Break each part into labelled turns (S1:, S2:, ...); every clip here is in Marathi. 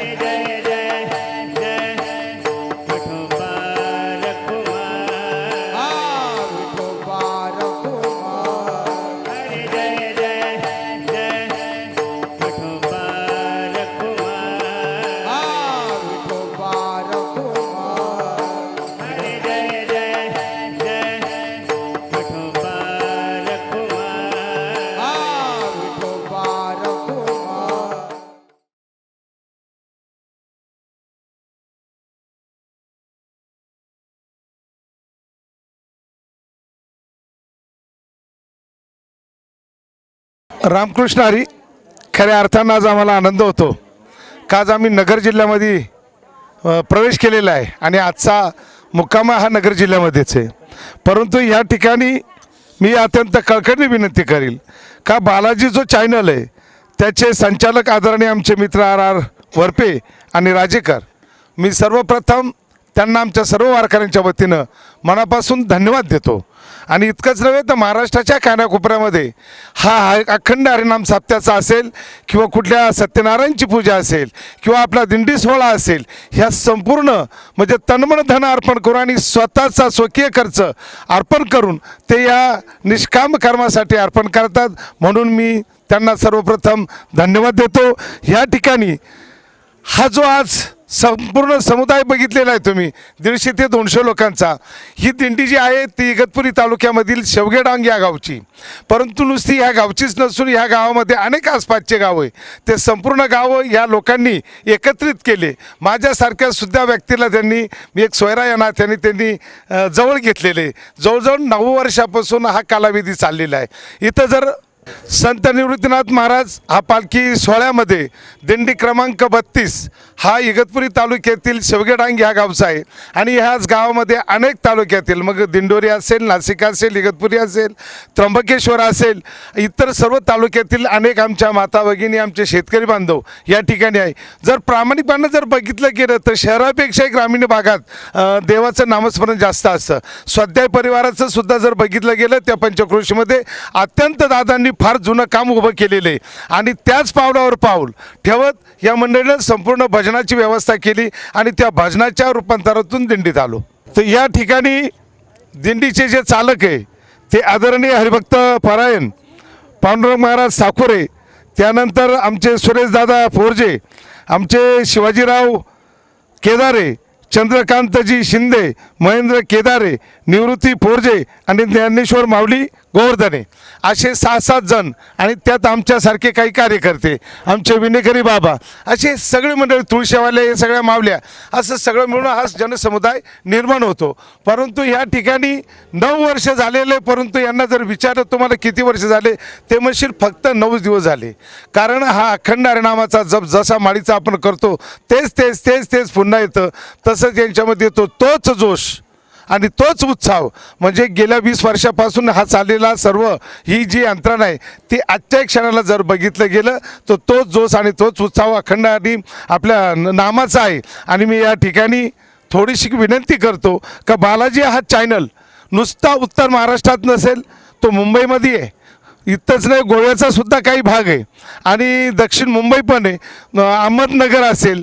S1: जय
S2: रामकृष्ण हरी खऱ्या अर्थानं आज आम्हाला आनंद होतो. का आज आम्ही नगर जिल्ह्यामध्ये प्रवेश केलेला आहे आणि आजचा मुक्कामा हा नगर जिल्ह्यामध्येच आहे. परंतु या ठिकाणी मी अत्यंत कळकळीने विनंती करील का बालाजी जो चॅनल आहे त्याचे संचालक आदरणीय आमचे मित्र आर आर वरपे आणि राजेकर मी सर्वप्रथम त्यांना आमच्या सर्व वारकऱ्यांच्या वतीनं मनापासून धन्यवाद देतो. आणि इतकंच नव्हे तर महाराष्ट्राच्या कानाकोपऱ्यामध्ये हा अखंड हरिनाम साप्त्याचा असेल किंवा कुठल्या सत्यनारायणची पूजा असेल किंवा आपला दिंडी सोहळा असेल ह्या संपूर्ण म्हणजे तन्मन धन अर्पण करून आणि स्वतःचा स्वकीय खर्च अर्पण करून ते या निष्काम कर्मासाठी अर्पण करतात. म्हणून मी त्यांना सर्वप्रथम धन्यवाद देतो. ह्या ठिकाणी हा जो आज संपूर्ण समुदाय बघितलेला आहे तुम्ही. दीडशे ते दोनशे लोकांचा. ही दिंडी जी आहे ती इगतपुरी तालुक्यामधील शेवगेडांग या गावची. परंतु नुसती ह्या गावचीच नसून ह्या गावामध्ये अनेक आसपासचे गाव आहे. ते संपूर्ण गावं या लोकांनी एकत्रित केले. माझ्यासारख्या सुद्धा व्यक्तीला त्यांनी मी एक सोयरा या नात्याने त्यांनी जवळ घेतलेले. जवळजवळ नऊ वर्षापासून हा कालावधी चाललेला आहे. इथं जर संत निवृत्तीनाथ महाराज हा पालखी सोहळ्यामध्ये दिंडी क्रमांक बत्तीस हा इगतपुरी तालुक्यातील शेवगेडांग ह्या गावचा आहे. आणि ह्याच गावामध्ये अनेक तालुक्यातील मग दिंडोरी असेल नाशिक असेल इगतपुरी असेल त्र्यंबकेश्वर असेल इतर सर्व तालुक्यातील अनेक आमच्या माता भगिनी आमचे शेतकरी बांधव या ठिकाणी आहे. जर प्रामाणिकपणे जर बघितलं गेलं तर शहरापेक्षाही ग्रामीण भागात देवाचं नामस्मरण जास्त असतं. स्वाध्याय परिवाराचं सुद्धा जर बघितलं गेलं त्या पंचकृषीमध्ये अत्यंत दादांनी फार जुनं काम उभं केलेलं आहे. आणि त्याच पावलावर पाऊल ठेवत या मंडळीनं संपूर्ण भजन भजनाची व्यवस्था केली आणि त्या भजनाच्या रूपांतरातून दिंडीत आलो. तर या ठिकाणी दिंडीचे जे चालक आहे ते आदरणीय हरिभक्त परायण पांडुरंग महाराज साखोरे त्यानंतर आमचे सुरेशदादा फोरजे आमचे शिवाजीराव केदारे चंद्रकांतजी शिंदे महेंद्र केदारे निवृत्ती फोरजे आणि ज्ञानेश्वर माऊली गोवर्धने. असे सहा सात जण आणि त्यात आमच्यासारखे काही कार्यकर्ते आमचे विनेकरी बाबा असे सगळे मंडळी तुळशीवाले हे सगळ्या मावल्या असं सगळं मिळून हा जनसमुदाय निर्माण होतो. परंतु ह्या ठिकाणी नऊ वर्ष झालेले परंतु यांना जर विचारलं तुम्हाला किती वर्ष झाले? ते म्हणशील फक्त नऊ दिवस झाले. कारण हा अखंड हरिणामाचा जप जसा माळीचा आपण करतो तेच तेच तेच तेच पुन्हा येतं. तसंच यांच्यामध्ये येतो तोच जोश. आणि तोच उत्साह म्हणजे गेल्या वीस वर्षापासून हा चाललेला सर्व ही जी यंत्रणा आहे ती आजच्या क्षणाला जर बघितलं गेलं तर तोच जोश आणि तोच उत्साह अखंड आणि आपल्या नामाचा आहे. आणि मी या ठिकाणी थोडीशी विनंती करतो का बालाजी हा चॅनल नुसता उत्तर महाराष्ट्रात नसेल तो मुंबईमध्ये आहे. इथंच नाही गोव्याचा सुद्धा काही भाग आहे. आणि दक्षिण मुंबई पण आहे. अहमदनगर असेल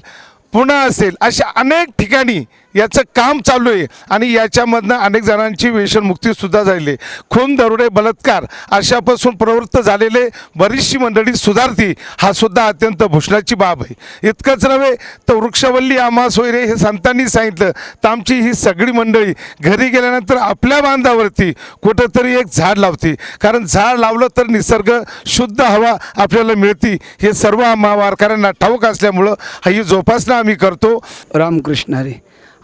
S2: पुणे असेल अशा अनेक ठिकाणी याचं काम चालू आहे. आणि याच्यामधनं अनेक जणांची व्यसनमुक्तीसुद्धा झालेली खून दरोडे बलात्कार अशापासून प्रवृत्त झालेले बरीचशी मंडळी सुधारती हा सुद्धा अत्यंत भूषणाची बाब आहे. इतकंच नव्हे तर वृक्षवल्ली आम्हा सोयरे हे संतांनी सांगितलं. तर आमची ही सगळी मंडळी घरी गेल्यानंतर आपल्या बांधावरती कुठंतरी एक झाड लावते. कारण झाड लावलं तर निसर्ग शुद्ध हवा आपल्याला मिळती. हे सर्व आम्हा वारकऱ्यांना ठाऊक असल्यामुळं हा ही जोपासना आम्ही करतो.
S3: रामकृष्ण हरी.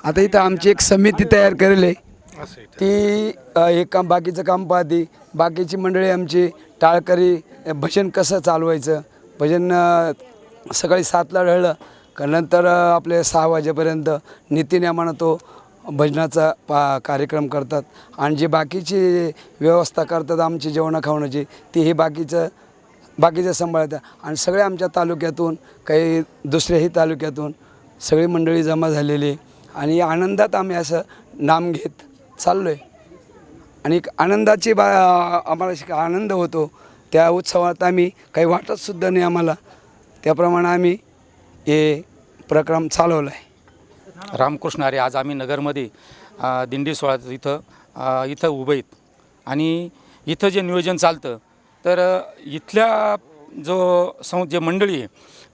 S3: आता इथं आमची एक समिती तयार करेल आहे. ती हे काम बाकीचं काम पाहते. बाकीची मंडळी आमची टाळकरी भजन कसं चालवायचं? भजन सकाळी सातला ढळलं का नंतर आपले सहा वाजेपर्यंत नितीनियमानं तो भजनाचा पा कार्यक्रम करतात. आणि जे बाकीची व्यवस्था करतात आमची जेवणं खावण्याची ती हे बाकीचं बाकीचं सांभाळतात. आणि सगळ्या आमच्या तालुक्यातून काही दुसऱ्याही तालुक्यातून सगळी मंडळी जमा झालेली आहे. आणि या आनंदात आम्ही असं नाम घेत चाललो आहे आणि एक आनंदाची बा आम्हाला शिक- आनंद होतो त्या उत्सवात आम्ही काही वाटतसुद्धा नाही आम्हाला. त्याप्रमाणे आम्ही हे प्रक्रम चालवला आहे
S4: रामकृष्ण अरे आज आम्ही नगरमध्ये दिंडी सोहळा इथं इथं उभे आणि इथं जे नियोजन चालतं तर इथल्या जो सं जे मंडळी आहे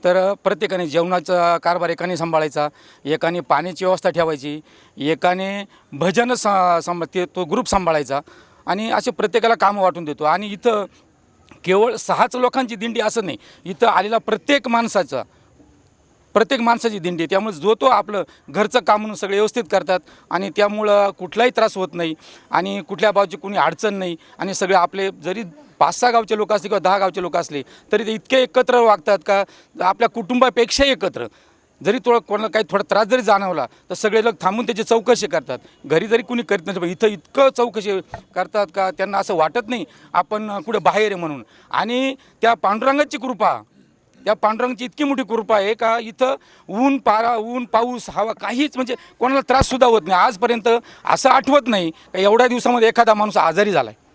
S4: तर प्रत्येकाने जेवणाचा कारभार एकाने सांभाळायचा एकाने पाण्याची व्यवस्था ठेवायची एकाने भजन सा सांभाळ ते तो ग्रुप सांभाळायचा आणि असे प्रत्येकाला कामं वाटून देतो. आणि इथं केवळ सहाच लोकांची दिंडी असं नाही इथं आलेला प्रत्येक माणसाचा प्रत्येक माणसाची दिंडी त्यामुळे जो तो आपलं घरचं काम म्हणून सगळे व्यवस्थित करतात आणि त्यामुळं कुठलाही त्रास होत नाही आणि कुठल्या बाजूची कोणी अडचण नाही आणि सगळे आपले जरी पाच सहा गावचे लोक असले किंवा दहा गावचे लोक असले तरी ते इतके एकत्र वागतात का आपल्या कुटुंबापेक्षाही एकत्र. जरी थोडं कोणाला काही थोडा त्रास जरी जाणवला तर सगळे लोक थांबून त्याची चौकशी करतात. घरी जरी कुणी करीत नसेल पण इथं इतकं चौकशी करतात का त्यांना असं वाटत नाही आपण कुठे बाहेर आहे म्हणून. आणि त्या पांडुरंगाची कृपा त्या पांडुरंगाची इतकी मोठी कृपा आहे का इथं ऊन पारा ऊन पाऊस हवा काहीच म्हणजे कोणाला त्राससुद्धा होत नाही. आजपर्यंत असं आठवत नाही का एवढ्या दिवसामध्ये एखादा माणूस आजारी झाला आहे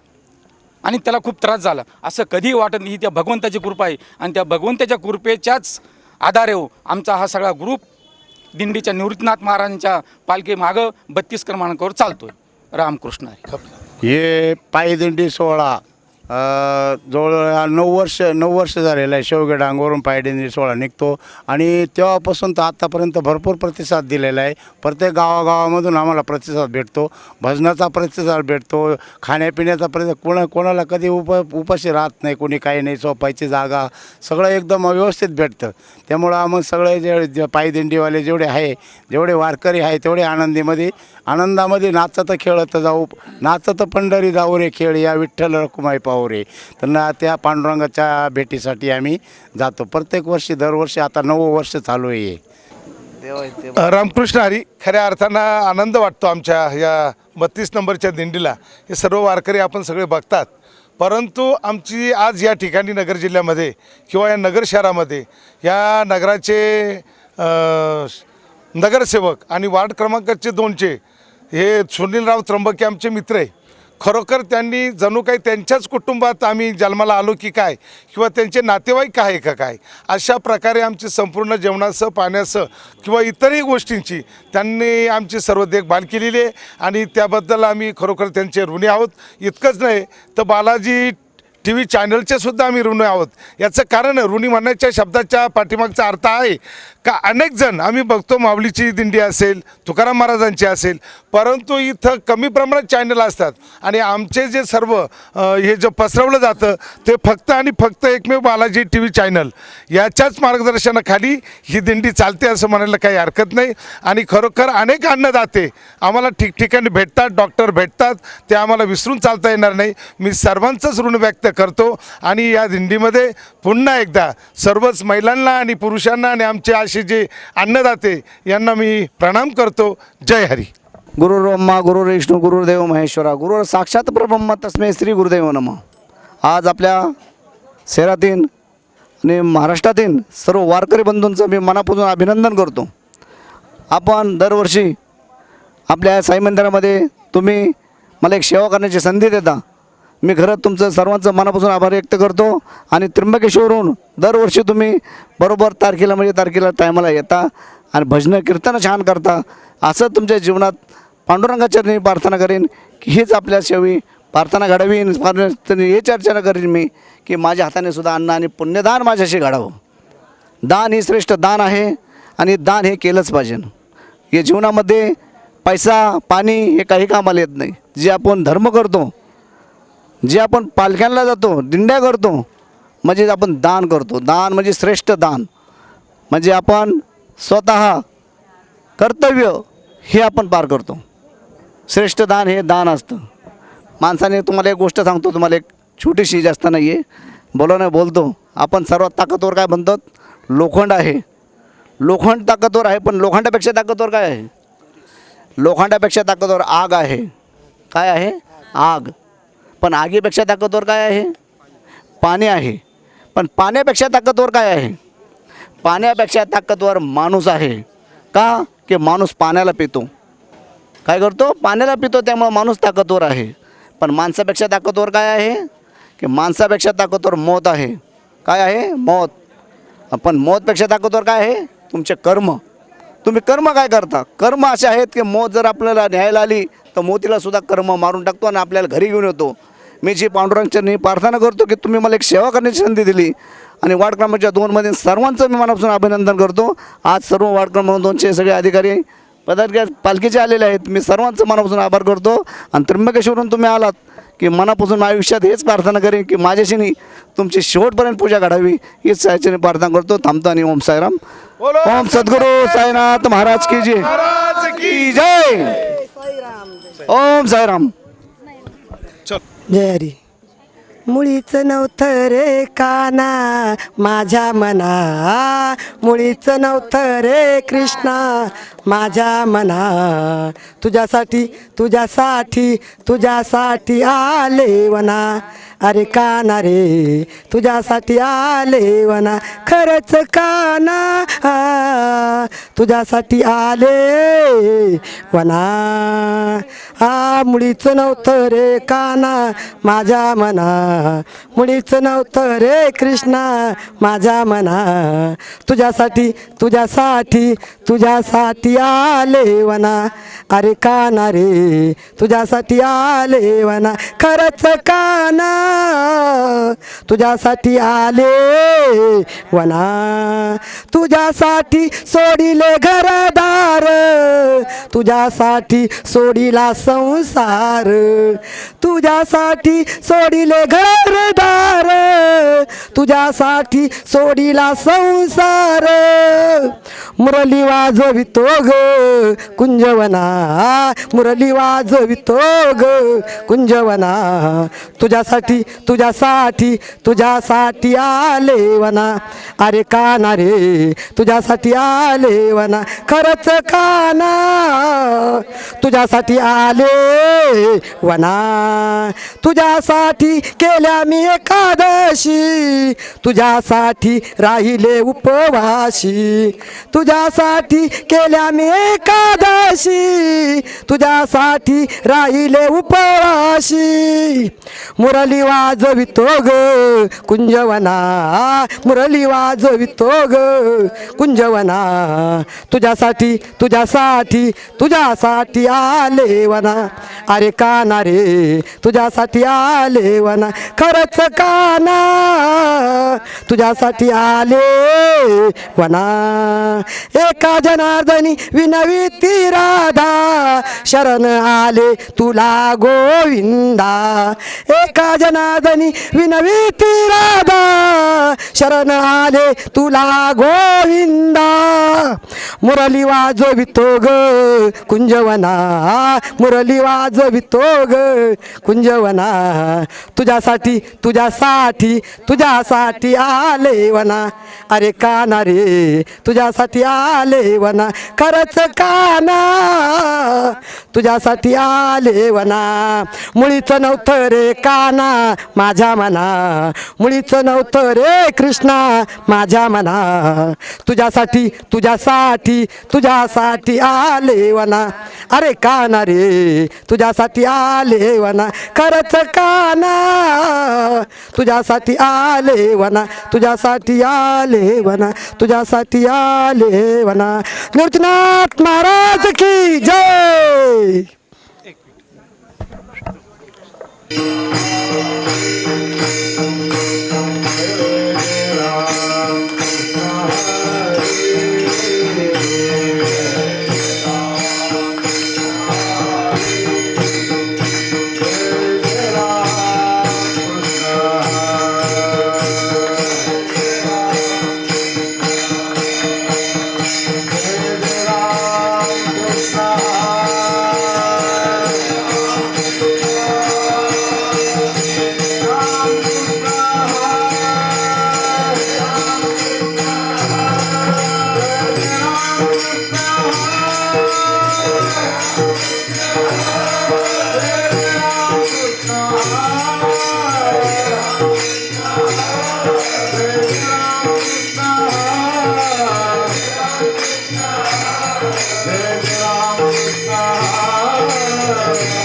S4: आणि त्याला खूप त्रास झाला. असं कधीही वाटत नाही. ही त्या भगवंताची कृपा आहे. आणि त्या भगवंताच्या कृपेच्याच आधारे हो आमचा हा सगळा ग्रुप दिंडीच्या निवृत्तीनाथ महाराजांच्या पालखी मागं बत्तीस क्रमांकावर चालतोय. रामकृष्ण
S5: हे पायदिंडी सोहळा जवळ नऊ वर्ष नऊ वर्ष झालेलं आहे. शेवगे डांगवरून पायदिंडी सोहळा निघतो. आणि तेव्हापासून तर आत्तापर्यंत भरपूर प्रतिसाद दिलेला आहे. प्रत्येक गावागावामधून आम्हाला प्रतिसाद भेटतो. भजनाचा प्रतिसाद भेटतो. खाण्यापिण्याचा प्रतिसाद कोणा कोणाला कधी उप उपाशी राहत नाही कोणी काही नाही सोपायची जागा सगळं एकदम व्यवस्थित भेटतं. त्यामुळं आम्ही सगळे जे पायदिंडीवाले जेवढे आहे जेवढे वारकरी आहे तेवढे आनंदीमध्ये आनंदामध्ये नाचतं खेळत जाऊ नाचतं पंढरी जाऊ रे खेळ या विठ्ठल रखुमाई पाहू. रे त्यांना त्या पांडुरंगाच्या भेटीसाठी आम्ही जातो. प्रत्येक वर्षी दरवर्षी आता नवं वर्ष चालू आहे.
S2: रामकृष्ण हरी खऱ्या अर्थानं आनंद वाटतो आमच्या या बत्तीस नंबरच्या दिंडीला. हे सर्व वारकरी आपण सगळे बघतात. परंतु आमची आज या ठिकाणी नगर जिल्ह्यामध्ये किंवा या नगर शहरामध्ये या नगराचे नगरसेवक आणि वार्ड क्रमांकाचे दोनचे हे सुनीलराव त्र्यंबके आमचे मित्र आहे. खरोखर त्यांनी जणू काही त्यांच्याच कुटुंबात आम्ही जन्माला आलो की काय? किंवा त्यांचे नातेवाईक आहे का काय? अशा प्रकारे आमची संपूर्ण जेवणासह पाण्यासह किंवा इतरही गोष्टींची त्यांनी आमची सर्व देखभाल केलेली आहे. आणि त्याबद्दल आम्ही खरोखर त्यांचे ऋणी आहोत. इतकंच नाही तर बालाजी टी व्ही चॅनलचे सुद्धा आम्ही ऋणी आहोत. याचं कारण ऋणी म्हणण्याच्या शब्दाच्या पाठीमागचा अर्थ आहे का अनेक जण आम्ही बघतो माऊलीची दिंडी असेल तुकाराम महाराजांची असेल परंतु इथं कमी प्रमाणात चॅनल असतात. आणि आमचे जे सर्व हे जे पसरवलं जातं ते फक्त आणि फक्त एकमेव बालाजी टी व्ही चॅनल. याच्याच मार्गदर्शनाखाली ही दिंडी चालते असं म्हणायला काही हरकत नाही. आणि खरोखर अनेक अन्नदाते आम्हाला ठिकठिकाणी भेटतात डॉक्टर भेटतात ते आम्हाला विसरून चालता येणार नाही. मी सर्वांचंच ऋण व्यक्त करतो. आणि या दिंडीमध्ये पुन्हा एकदा सर्वच महिलांना आणि पुरुषांना आणि आमचे असे जे अन्नदाते यांना मी प्रणाम करतो. जय हरी.
S6: गुरु ब्रह्मा गुरु विष्णू गुरुदेव महेश्वरा. गुरु साक्षात ब्रह्म तस्मै श्री गुरुदेव नम. आज आपल्या शहरातील आणि महाराष्ट्रातील सर्व वारकरी बंधूंचं मी मनापासून अभिनंदन करतो. आपण दरवर्षी आपल्या साई मंदिरामध्ये तुम्ही मला एक सेवा करण्याची संधी देता. मी खरं तुमचं सर्वांचं मनापासून आभार व्यक्त करतो आणि त्र्यंबकेश्वरहून दरवर्षी तुम्ही बरोबर तारखेला म्हणजे तारखेला टायमाला येता आणि भजनं कीर्तनं छान करता. असं तुमच्या जीवनात पांडुरंगाचरणी प्रार्थना करेन की हीच आपल्या शेवी प्रार्थना घडावी आणि हे चर्चा करीन मी की माझ्या हाताने सुद्धा अन्न आणि पुण्यदान माझ्याशी घडावं. दान ही श्रेष्ठ दान आहे आणि दान हे केलंच पाहिजे. या जीवनामध्ये पैसा पाणी हे काही कामाला येत नाही. जे आपण धर्म करतो जे आपण पालख्यांना जातो दिंड्या करतो म्हणजे आपण दान करतो. दान म्हणजे श्रेष्ठ दान. म्हणजे आपण स्वतः कर्तव्य हे आपण पार करतो. श्रेष्ठ दान हे दान असतं. माणसाने तुम्हाला एक गोष्ट सांगतो तुम्हाला एक छोटीशी जास्त नाही आहे बोला नाही बोलतो. आपण सर्वात ताकदवर काय म्हणतात? लोखंड आहे. लोखंड ताकदवर आहे पण लोखंडापेक्षा ताकदवर काय आहे? लोखंडापेक्षा ताकदवर आग आहे. काय आहे? आग. पण आगीपेक्षा ताकदवर काय आहे? पाणी आहे. पण पाण्यापेक्षा ताकदवर काय आहे? पाण्यापेक्षा ताकदवर माणूस आहे. का? की माणूस पाण्याला पितो. काय करतो? पाण्याला पितो त्यामुळं माणूस ताकदवर आहे. पण माणसापेक्षा ताकदवर काय आहे? की माणसापेक्षा ताकदवर मौत आहे. काय आहे? मौत. पण मौतपेक्षा ताकदवर काय आहे? तुमचे कर्म. तुम्ही कर्म काय करता? कर्म असे आहेत की मौत जर आपल्याला न्यायला आली तर मोतीला सुद्धा कर्म मारून टाकतो आणि आपल्याला घरी घेऊन येतो. मी जी पांडुरंगचरणी प्रार्थना करतो की तुम्ही मला एक सेवा करण्याची संधी दिली. आणि वार्ड क्रमांकच्या दोनमध्ये सर्वांचं मी मनापासून अभिनंदन करतो. आज सर्व वार्ड क्रमांक दोनचे सगळे अधिकारी पदाधिकारी पालखीचे आलेले आहेत. मी सर्वांचं मनापासून आभार करतो. आणि त्र्यंबकेश्वरून तुम्ही आलात की मनापासून आयुष्यात हेच प्रार्थना करेन की माझ्याशीनी तुमची शेवटपर्यंत पूजा घडावी हीच सायच्याने प्रार्थना करतो. थांबतो आणि ओम साईराम. ओम सद्गुरू साईनाथ महाराज की जय.
S2: की
S6: जय. ओम साईराम.
S7: जय हरी मुळीच नव्हतं रे काना माझ्या मना. मुळीच नव्हतं रे कृष्णा माझ्या मना. तुझ्यासाठी तुझ्यासाठी तुझ्यासाठी आले वना. अरे काना रे तुझ्यासाठी आले वना खरंच काना. तुझ्यासाठी आले वना. आ मुळीच नव्हतं रे काना माझ्या मना. मुळीच नव्हतं रे कृष्णा माझ्या मना. तुझ्यासाठी तुझ्यासाठी तुझ्यासाठी आले वना. अरे काना रे तुझ्यासाठी आले वना. खरंच काना. तुझ्यासाठी आले वना. तुझ्यासाठी सोडिले घरदार. तुझ्यासाठी सोडिला संसार. तुझ्यासाठी सोडिले घरदार. तुझ्यासाठी सोडिला संसार. मुरली वाजवितो ग कुंजवना. मुरली वाजवितो ग कुंजवना. तुझ्यासाठी तुझ्यासाठी तुझ्यासाठी आले वना. अरे काना रे तुझ्यासाठी आले वना. खरंच काना तुझ्यासाठी आले वना. तुझ्यासाठी केल्या मी एकादशी. तुझ्यासाठी राहिले उपवाशी. तुझ्यासाठी केल्या मी एकादशी. तुझ्यासाठी राहिले उपवाशी. मुरली वाजवितो ग. कुंजवना मुरली वाजवितो ग. कुंजवना तुझ्यासाठी तुझ्यासाठी तुझ्यासाठी आले वना. अरे काना रे तुझ्यासाठी आले वना. खरंच काना तुझ्यासाठी आले वना. एका जनार्दनी विनविती राधा शरण आले तुला गोविंदा. एका नादनी विनविती राधा. शरण आले तुला गोविंदा. मुरली वाजवितो ग कुंजवना. मुरली वाजवितो ग कुंजवना. तुझ्यासाठी तुझ्यासाठी तुझ्यासाठी आले वना. अरे काना रे तुझ्यासाठी आले वना. खरंच काना तुझ्यासाठी आले वना. मुळीच नव्हतं रे काना माझ्या मना. मुळीच नव्हतं रे कृष्णा माझ्या मना. तुझ्यासाठी तुझ्यासाठी तुझ्यासाठी आले वना. अरे काना रे तुझ्यासाठी आले वना. खरंच काना तुझ्यासाठी आले वना. तुझ्यासाठी आले वना. तुझ्यासाठी आले वना. नृत्यनाथ महाराज की जय!
S5: Yeah.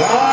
S8: Ah!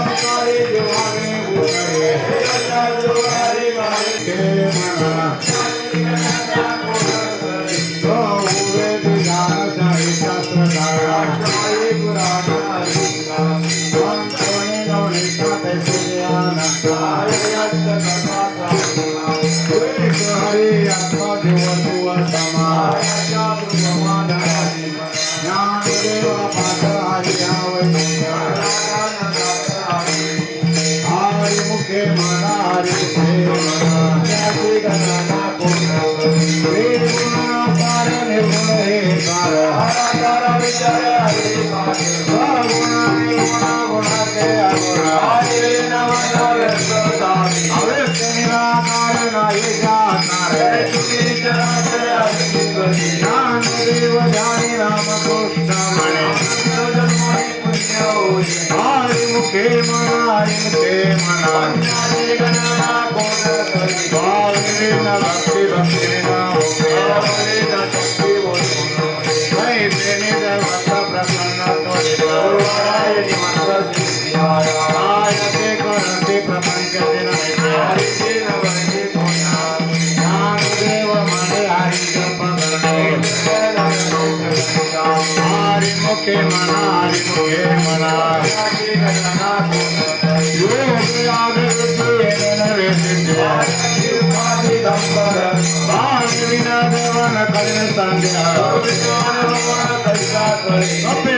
S8: I'm sorry, you're not મુખે મના મુખે મના
S9: ગણા કોણ કરી
S8: ભાવ ભક્તિ ભક્તિ Sunday. Oh,
S9: we're gonna wanna take that money.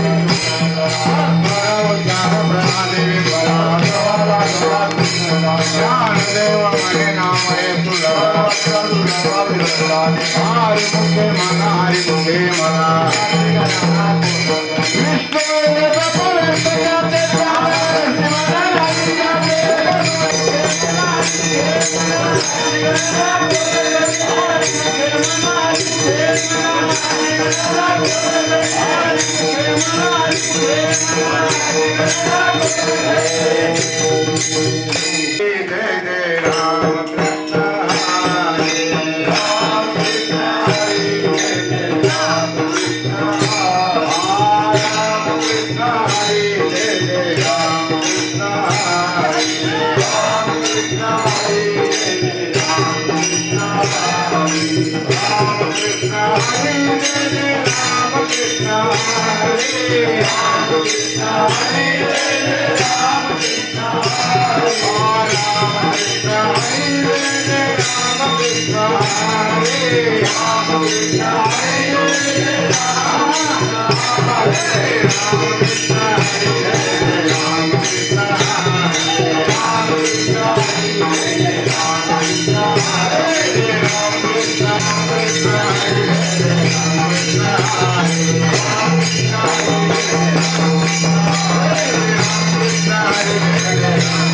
S8: Hari मुखे मना हरि मुखे मना जय जय राम Thank you.